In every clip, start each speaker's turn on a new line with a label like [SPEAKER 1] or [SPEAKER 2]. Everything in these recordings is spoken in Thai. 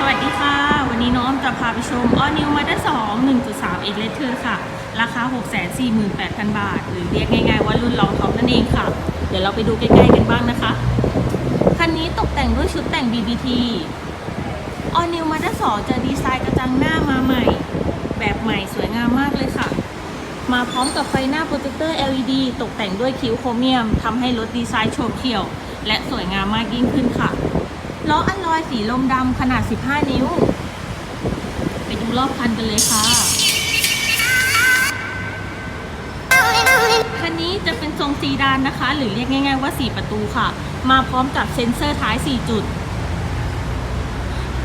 [SPEAKER 1] สวัสดีค่ะ วันนี้น้องจะพาไปชม All New Mazda 2 1.3 X Letter ค่ะ ราคา648,000บาท หรือเรียกง่ายๆว่ารุ่นรองท็อปนั่นเองค่ะ เดี๋ยวเราไปดูใกล้ๆกันบ้างนะคะ คันนี้ตกแต่งด้วยชุดแต่ง BBT All New Mazda 2จะดีไซน์กระจังหน้ามาใหม่ แบบใหม่สวยงามมากเลยค่ะ มาพร้อมกับไฟหน้าโปรเจคเตอร์ LED ตกแต่งด้วยคิ้วโครเมียมทำให้รถดีไซน์โฉบเฉี่ยว และสวยงามมากยิ่งขึ้นค่ะ ล้ออัลลอยสีลมดำขนาด 15 นิ้ว ไปดูรอบคันกันเลยค่ะ คันนี้จะเป็นทรงซีดานนะคะ หรือเรียกง่าย ๆว่า 4 ประตูค่ะ มาพร้อมกับเซ็นเซอร์ท้าย 4 จุด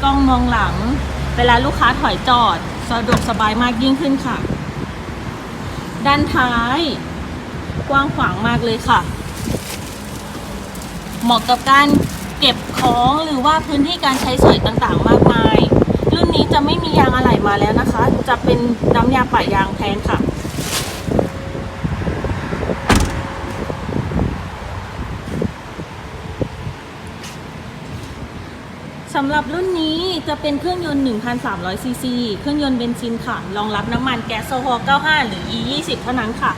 [SPEAKER 1] กล้องมองหลัง เวลาลูกค้าถอยจอด สะดวกสบายมากยิ่งขึ้นค่ะ ด้านท้าย กว้างขวางมากเลยค่ะ เหมาะกับการ เก็บของหรือว่าพื้นที่การใช้สอยต่างๆ มากมาย รุ่นนี้จะไม่มียางอะไหล่มาแล้วนะคะ จะเป็นน้ำยาปะยางแทนค่ะ สำหรับรุ่นนี้จะเป็นเครื่องยนต์ 1,300ซีซี เครื่องยนต์เบนซินค่ะ รองรับน้ำมันแก๊สโซฮอล์95 หรือ E20 เท่านั้นค่ะ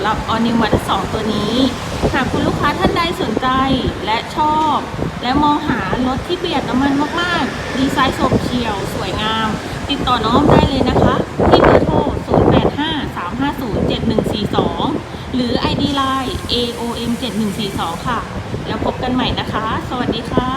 [SPEAKER 1] ำหรับ All New Mazda 2 ตัวนี้ หากคุณลูกค้าท่านใดสนใจและชอบ และมองหารถที่ประหยัดน้ำมันมากๆ ดีไซน์โฉบเฉียว สวยงาม ติดต่อน้องได้เลยนะคะ ที่เบอร์โทร 0853507142 หรือ ID Line AOM7142 ค่ะ แล้วพบกันใหม่นะคะ สวัสดีค่ะ